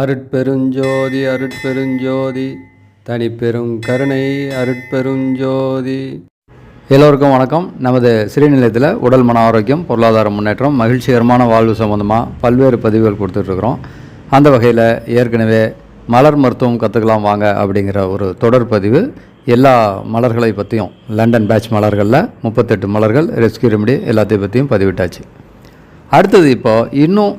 அருட்பெருஞ்சோதி அருட்பெருஞ்சோதி தனிப்பெரும் கருணை அருட்பெருஞ்சோதி. எல்லோருக்கும் வணக்கம். நமது சிறுநிலையத்தில் உடல் மன ஆரோக்கியம் பொருளாதார முன்னேற்றம் மகிழ்ச்சிகரமான வாழ்வு சம்மந்தமாக பல்வேறு பதிவுகள் கொடுத்துட்ருக்குறோம். அந்த வகையில் ஏற்கனவே மலர் மருத்துவம் கற்றுக்கலாம் வாங்க அப்படிங்கிற ஒரு தொடர் பதிவு எல்லா மலர்களை பற்றியும் லண்டன் பேட்ச் மலர்களில் முப்பத்தெட்டு மலர்கள் ரெஸ்கியூ ரெமடி எல்லாத்தையும் பற்றியும் பதிவிட்டாச்சு. அடுத்தது இப்போ இன்னும்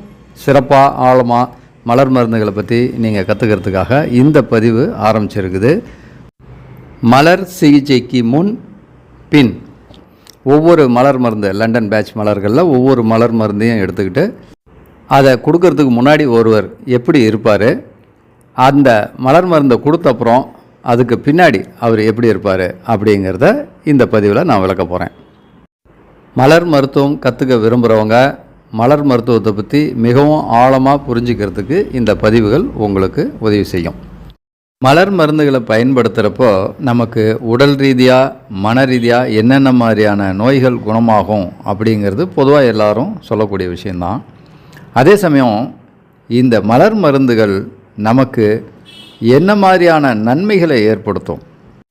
சிறப்பாக ஆழமாக மலர் மருந்துகளை பற்றி நீங்கள் கற்றுக்கிறதுக்காக இந்த பதிவு ஆரம்பிச்சிருக்குது. மலர் சிகிச்சைக்கு முன் பின் ஒவ்வொரு மலர் மருந்து லண்டன் பேட்ச் மலர்களில் ஒவ்வொரு மலர் மருந்தையும் எடுத்துக்கிட்டு அதை கொடுக்கறதுக்கு முன்னாடி ஒருவர் எப்படி இருப்பார் அந்த மலர் மருந்தை கொடுத்த அப்புறம் அதுக்கு பின்னாடி அவர் எப்படி இருப்பார் அப்படிங்கிறத இந்த பதிவில் நான் விளக்க போகிறேன் மலர் மருத்துவம் கற்றுக்க விரும்புகிறவங்க மலர் மருத்துவத்தை பற்றி மிகவும் ஆழமாக புரிஞ்சுக்கிறதுக்கு இந்த பதிவுகள் உங்களுக்கு உதவி செய்யும். மலர் மருந்துகளை பயன்படுத்துகிறப்போ நமக்கு உடல் ரீதியாக மன ரீதியாக என்னென்ன மாதிரியான நோய்கள் குணமாகும் அப்படிங்கிறது பொதுவாக எல்லாரும் சொல்லக்கூடிய விஷயந்தான் அதே சமயம் இந்த மலர் மருந்துகள் நமக்கு என்ன மாதிரியான நன்மைகளை ஏற்படுத்தும்?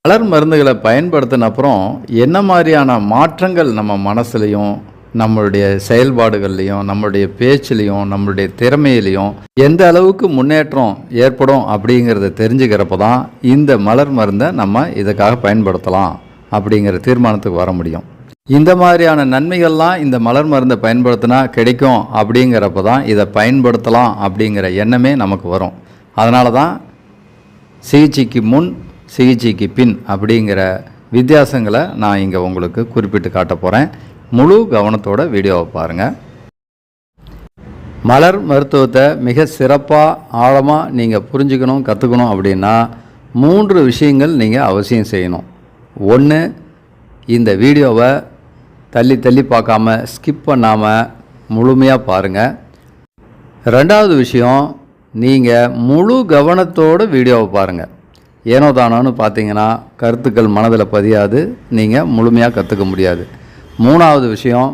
மலர் மருந்துகளை பயன்படுத்தின அப்புறம் என்ன மாதிரியான மாற்றங்கள் நம்ம மனசுலையும் நம்மளுடைய செயல்பாடுகள்லையும் நம்மளுடைய பேச்சுலையும் நம்மளுடைய திறமையிலையும் எந்த அளவுக்கு முன்னேற்றம் ஏற்படும் அப்படிங்கிறத தெரிஞ்சுக்கிறப்ப தான் இந்த மலர் மருந்தை நம்ம இதுக்காக பயன்படுத்தலாம் அப்படிங்கிற தீர்மானத்துக்கு வர முடியும். இந்த மாதிரியான நன்மைகள்லாம் இந்த மலர் மருந்தை பயன்படுத்தினா கிடைக்கும் அப்படிங்கிறப்ப தான் இதை பயன்படுத்தலாம் அப்படிங்கிற எண்ணமே நமக்கு வரும். அதனால தான் சிகிச்சைக்கு முன் சிகிச்சைக்கு பின் அப்படிங்கிற வித்தியாசங்களை நான் இங்கே உங்களுக்கு குறிப்பிட்டு காட்ட போகிறேன் முழு கவனத்தோட வீடியோவை பாருங்கள் மலர் மருத்துவத்தை மிக சிறப்பாக ஆழமாக நீங்கள் புரிஞ்சுக்கணும் கற்றுக்கணும் அப்படின்னா மூன்று விஷயங்கள் நீங்கள் அவசியம் செய்யணும். ஒன்று இந்த வீடியோவை தள்ளி தள்ளி பார்க்காம ஸ்கிப் பண்ணாமல் முழுமையாக பாருங்கள் ரெண்டாவது விஷயம் நீங்கள் முழு கவனத்தோடு வீடியோவை பாருங்கள் ஏனோ தானோன்னு பார்த்தீங்கன்னா கருத்துக்கள் மனதில் பதியாது நீங்கள் முழுமையாக கற்றுக்க முடியாது. மூணாவது விஷயம்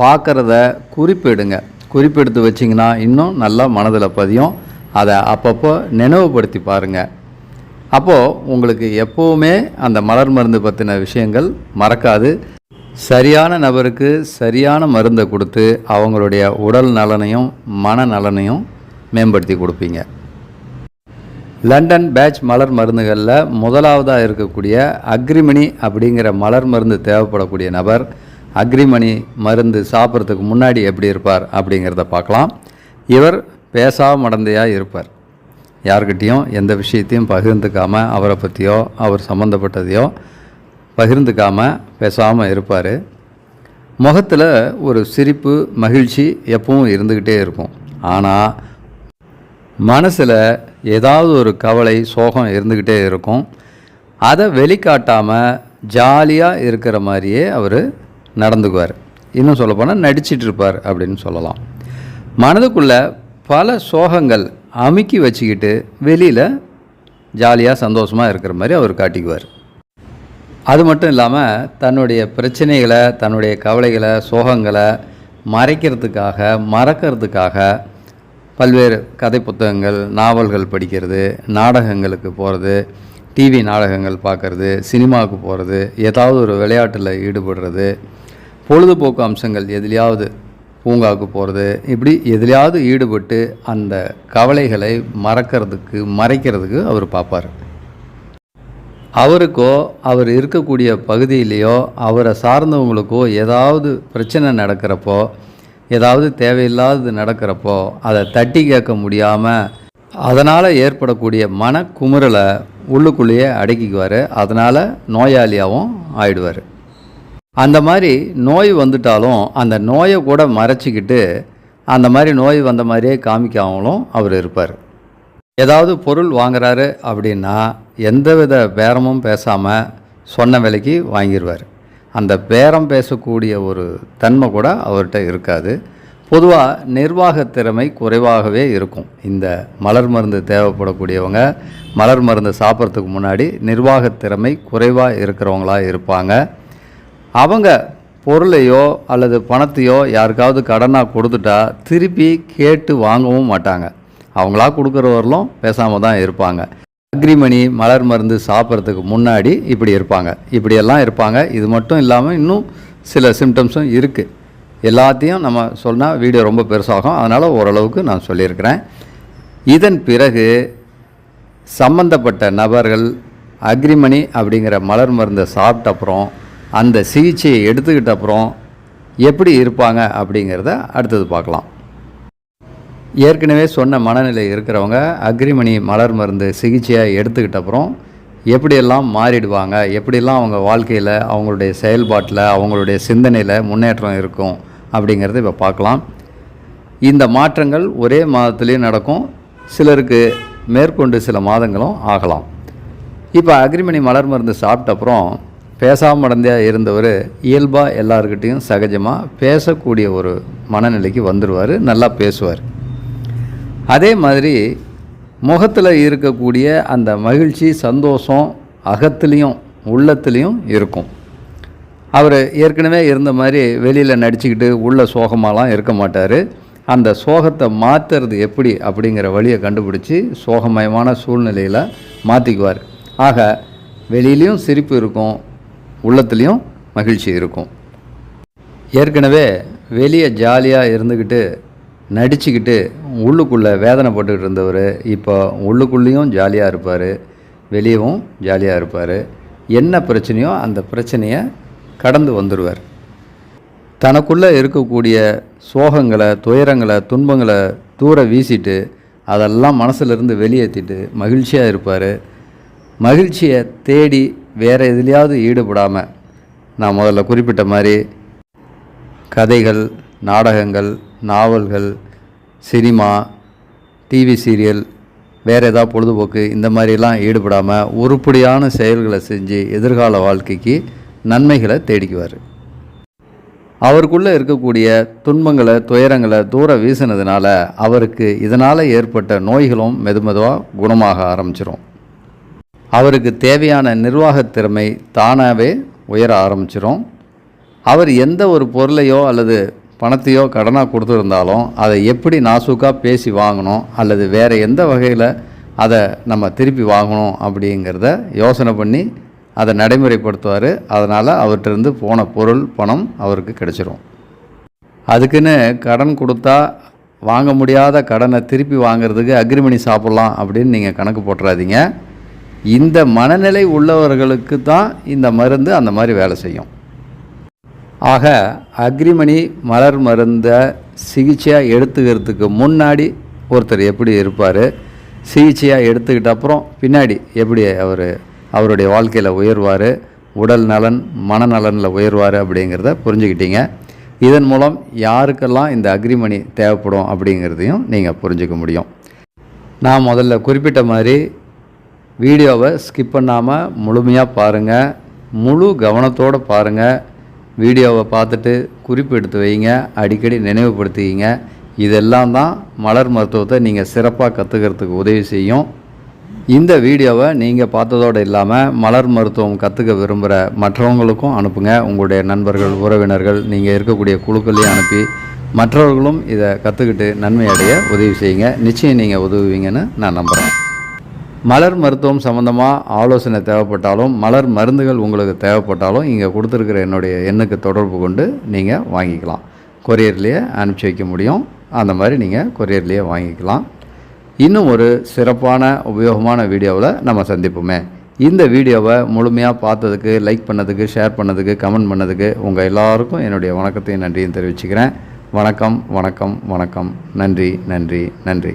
பார்க்குறத குறிப்பிடுங்க. குறிப்பெடுத்து வச்சிங்கன்னா இன்னும் நல்லா மனதில் பதியும். அதை அப்பப்போ நினைவுபடுத்தி பாருங்கள் அப்போது உங்களுக்கு எப்போவுமே அந்த மலர் மருந்து பற்றின விஷயங்கள் மறக்காது. சரியான நபருக்கு சரியான மருந்தை கொடுத்து அவங்களுடைய உடல் நலனையும் மன நலனையும் மேம்படுத்தி கொடுப்பீங்க. லண்டன் பேட்ச் மலர் மருந்துகளில் முதலாவதாக இருக்கக்கூடிய அக்ரிமினி அப்படிங்கிற மலர் மருந்து தேவைப்படக்கூடிய நபர் அக்ரிமணி மருந்து சாப்பிட்றதுக்கு முன்னாடி எப்படி இருப்பார் அப்படிங்கிறத பார்க்கலாம். இவர் பேசாம மடந்தையாக இருப்பார். யார்கிட்டேயும் எந்த விஷயத்தையும் பகிர்ந்துக்காமல் அவரை பற்றியோ அவர் சம்மந்தப்பட்டதையோ பகிர்ந்துக்காமல் பேசாமல் இருப்பார். முகத்தில் ஒரு சிரிப்பு மகிழ்ச்சி எப்பவும் இருந்துக்கிட்டே இருக்கும். ஆனால் மனசில் ஏதாவது ஒரு கவலை சோகம் இருந்துக்கிட்டே இருக்கும். அதை வெளிக்காட்டாமல் ஜாலியாக இருக்கிற மாதிரியே அவர் நடந்துக்குவார். இன்னும் சொல்லப்போனால் நடிச்சிட்டு இருப்பார் அப்படின்னு சொல்லலாம். மனதுக்குள்ளே பல சோகங்கள் அமுக்கி வச்சுக்கிட்டு வெளியில் ஜாலியாக சந்தோஷமாக இருக்கிற மாதிரி அவர் காட்டிக்குவார். அது மட்டும் இல்லாமல் தன்னுடைய பிரச்சனைகளை தன்னுடைய கவலைகளை சோகங்களை மறைக்கிறதுக்காக மறக்கிறதுக்காக பல்வேறு கதை புத்தகங்கள் நாவல்கள் படிக்கிறது நாடகங்களுக்கு போகிறது டிவி நாடகங்கள் பார்க்குறது சினிமாவுக்கு போகிறது ஏதாவது ஒரு விளையாட்டில் ஈடுபடுறது பொழுதுபோக்கு அம்சங்கள் எதுலையாவது பூங்காவுக்கு போகிறது இப்படி எதுலையாவது ஈடுபட்டு அந்த கவலைகளை மறக்கிறதுக்கு மறைக்கிறதுக்கு அவர் பார்ப்பார் அவருக்கோ அவர் இருக்கக்கூடிய பகுதியிலேயோ அவரை சார்ந்தவங்களுக்கோ ஏதாவது பிரச்சனை நடக்கிறப்போ ஏதாவது தேவையில்லாதது நடக்கிறப்போ அதை தட்டி கேட்க முடியாமல் அதனால் ஏற்படக்கூடிய மன குமுறலை உள்ளுக்குள்ளேயே அடக்கிக்குவார். அதனால் நோயாளியாகவும் ஆயிடுவார். அந்த மாதிரி நோய் வந்துட்டாலும் அந்த நோயை கூட மறைச்சிக்கிட்டு அந்த மாதிரி நோய் வந்த மாதிரியே காமிக்காமலும் அவர் இருப்பார். ஏதாவது பொருள் வாங்குறாரு அப்படின்னா எந்தவித பேரமும் பேசாமல் சொன்ன விலைக்கு வாங்கிடுவார் அந்த பேரம் பேசக்கூடிய ஒரு தன்மை கூட அவர்கிட்ட இருக்காது. பொதுவாக நிர்வாக திறமை குறைவாகவே இருக்கும். இந்த மலர் மருந்து தேவைப்படக்கூடியவங்க மலர் மருந்து சாப்பிட்றதுக்கு முன்னாடி நிர்வாக திறமை குறைவாக இருக்கிறவங்களாக இருப்பாங்க. அவங்க பொருளையோ அல்லது பணத்தையோ யாருக்காவது கடனாக கொடுத்துட்டா திருப்பி கேட்டு வாங்கவும் மாட்டாங்க. அவங்களா கொடுக்குறவர்களும் பேசாமல் தான் இருப்பாங்க. அக்ரிமணி மலர் மருந்து சாப்பிட்றதுக்கு முன்னாடி இப்படி இருப்பாங்க. இப்படியெல்லாம் இருப்பாங்க. இது மட்டும் இல்லாமல் இன்னும் சில சிம்டம்ஸும் இருக்குது எல்லாத்தையும் நம்ம சொன்னால் வீடியோ ரொம்ப பெருசாகும். அதனால் ஓரளவுக்கு நான் சொல்லியிருக்கிறேன். இதன் பிறகு சம்பந்தப்பட்ட நபர்கள் அக்ரிமணி அப்படிங்கிற மலர் மருந்தை சாப்பிட்ட அப்புறம் அந்த சிகிச்சையை எடுத்துக்கிட்ட அப்புறம் எப்படி இருப்பாங்க அப்படிங்கிறத அடுத்தது பார்க்கலாம். ஏற்கனவே சொன்ன மனநிலை இருக்கிறவங்க அக்ரிமணி மலர் மருந்து சிகிச்சையாக எடுத்துக்கிட்ட அப்புறம் எப்படியெல்லாம் மாறிடுவாங்க எப்படியெல்லாம் அவங்க வாழ்க்கையில் அவங்களுடைய செயல்பாட்டில் அவங்களுடைய சிந்தனையில் முன்னேற்றம் இருக்கும் அப்படிங்கிறத இப்போ பார்க்கலாம். இந்த மாற்றங்கள் ஒரே மாதத்துலேயும் நடக்கும். சிலருக்கு மேற்கொண்டு சில மாதங்களும் ஆகலாம். இப்போ அக்ரிமணி மலர் மருந்து சாப்பிட்ட அப்புறம் பேசாமல் நடந்தே இருந்தவர் இயல்பாக எல்லாருக்கிட்டேயும் சகஜமாக பேசக்கூடிய ஒரு மனநிலைக்கு வந்துடுவார் நல்லா பேசுவார். அதே மாதிரி முகத்தில் இருக்கக்கூடிய அந்த மகிழ்ச்சி சந்தோஷம் அகத்துலேயும் உள்ளத்துலேயும் இருக்கும். அவர் ஏற்கனவே இருந்த மாதிரி வெளியில் நடிச்சுக்கிட்டு உள்ள சோகமாலாம் இருக்க மாட்டார். அந்த சோகத்தை மாற்றுறது எப்படி அப்படிங்கிற வழியை கண்டுபிடிச்சி சோகமயமான சூழ்நிலையில் மாற்றிக்குவார் ஆக வெளியிலையும் சிரிப்பு இருக்கும் உள்ளத்துலேயும் மகிழ்ச்சி இருக்கும். ஏற்கனவே வெளியே ஜாலியாக இருந்துக்கிட்டு நடிச்சுக்கிட்டு உள்ளுக்குள்ளே வேதனை போட்டுக்கிட்டு இருந்தவர் இப்போ உள்ளுக்குள்ளேயும் ஜாலியாக இருப்பார் வெளியவும் ஜாலியாக இருப்பார். என்ன பிரச்சனையோ அந்த பிரச்சனையை கடந்து வந்துடுவார் தனக்குள்ளே இருக்கக்கூடிய சோகங்களை துயரங்களை துன்பங்களை தூர வீசிட்டு அதெல்லாம் மனசிலிருந்து வெளியேற்றிட்டு மகிழ்ச்சியாக இருப்பார். மகிழ்ச்சியை தேடி வேறு எதுலேயாவது ஈடுபடாமல் நான் முதல்ல குறிப்பிட்ட மாதிரி கதைகள் நாடகங்கள் நாவல்கள் சினிமா டிவி சீரியல் வேறு ஏதாவது பொழுதுபோக்கு இந்த மாதிரிலாம் ஈடுபடாமல் உருப்படியான செயல்களை செஞ்சு எதிர்கால வாழ்க்கைக்கு நன்மைகளை தேடிக்குவார். அவருக்குள்ளே இருக்கக்கூடிய துன்பங்களை துயரங்களை தூர வீசினதுனால அவருக்கு இதனால் ஏற்பட்ட நோய்களும் மெதுமெதுவாக குணமாக ஆரம்பிச்சிடும் அவருக்கு தேவையான நிர்வாகத் திறமை தானாகவே உயர ஆரம்பிச்சிடும் அவர் எந்த ஒரு பொருளையோ அல்லது பணத்தையோ கடனாக கொடுத்துருந்தாலும் அதை எப்படி நாசூக்காக பேசி வாங்கணும் அல்லது வேறு எந்த வகையில் அதை நம்ம திருப்பி வாங்கணும் அப்படிங்கிறத யோசனை பண்ணி அதை நடைமுறைப்படுத்துவார். அதனால் அவர்கிட்டருந்து போன பொருள் பணம் அவருக்கு கிடைச்சிரும். அதுக்குன்னு கடன் கொடுத்தா வாங்க முடியாத கடனை திருப்பி வாங்குறதுக்கு அக்ரிமணி சாப்பிட்லாம் அப்படின்னு நீங்கள் கணக்கு போட்டுறாதீங்க. இந்த மனநிலை உள்ளவர்களுக்கு தான் இந்த மருந்து அந்த மாதிரி வேலை செய்யும். ஆக அக்ரிமணி மலர் மருந்தை சிகிச்சையாக எடுத்துக்கிறதுக்கு முன்னாடி ஒருத்தர் எப்படி இருப்பார் சிகிச்சையாக எடுத்துக்கிட்ட அப்புறம் பின்னாடி எப்படி அவர் அவருடைய வாழ்க்கையில் உயர்வார் உடல் நலன் மனநலனில் உயர்வார் அப்படிங்கிறத புரிஞ்சுக்கிட்டீங்க. இதன் மூலம் யாருக்கெல்லாம் இந்த அக்ரிமணி தேவைப்படும் அப்படிங்கிறதையும் நீங்கள் புரிஞ்சுக்க முடியும். நான் முதல்ல குறிப்பிட்ட மாதிரி வீடியோவை ஸ்கிப் பண்ணாமல் முழுமையாக பாருங்கள் முழு கவனத்தோடு பாருங்கள் வீடியோவை பார்த்துட்டு குறிப்பு எடுத்து வைங்க. அடிக்கடி நினைவுபடுத்திக்கிங்க. இதெல்லாம் தான் மலர் மருத்துவத்தை நீங்கள் சிறப்பாக கற்றுக்கிறதுக்கு உதவி செய்யும். இந்த வீடியோவை நீங்கள் பார்த்ததோடு இல்லாமல் மலர் மருத்துவம் கற்றுக்க விரும்புகிற மற்றவங்களுக்கும் அனுப்புங்க. உங்களுடைய நண்பர்கள் உறவினர்கள் நீங்கள் இருக்கக்கூடிய குழுக்களையும் அனுப்பி மற்றவர்களும் இதை கற்றுக்கிட்டு நன்மையடைய உதவி செய்யுங்க. நிச்சயம் நீங்கள் உதவுவீங்கன்னு நான் நம்புகிறேன் மலர் மருத்துவம் சம்மந்தமாக ஆலோசனை தேவைப்பட்டாலும் மலர் மருந்துகள் உங்களுக்கு தேவைப்பட்டாலும் இங்கே கொடுத்துருக்கிற என்னுடைய எண்ணுக்கு தொடர்பு கொண்டு நீங்கள் வாங்கிக்கலாம். கொரியர்லேயே அனுப்பிச்சி வைக்க முடியும். அந்த மாதிரி நீங்கள் கொரியர்லேயே வாங்கிக்கலாம். இன்னும் ஒரு சிறப்பான உபயோகமான வீடியோவில் நம்ம சந்திப்போமே. இந்த வீடியோவை முழுமையாக பார்த்ததுக்கு லைக் பண்ணதுக்கு ஷேர் பண்ணதுக்கு கமெண்ட் பண்ணதுக்கு உங்கள் எல்லாருக்கும் என்னுடைய வணக்கத்தையும் நன்றியும் தெரிவிச்சுக்கிறேன். வணக்கம் வணக்கம் வணக்கம். நன்றி நன்றி நன்றி.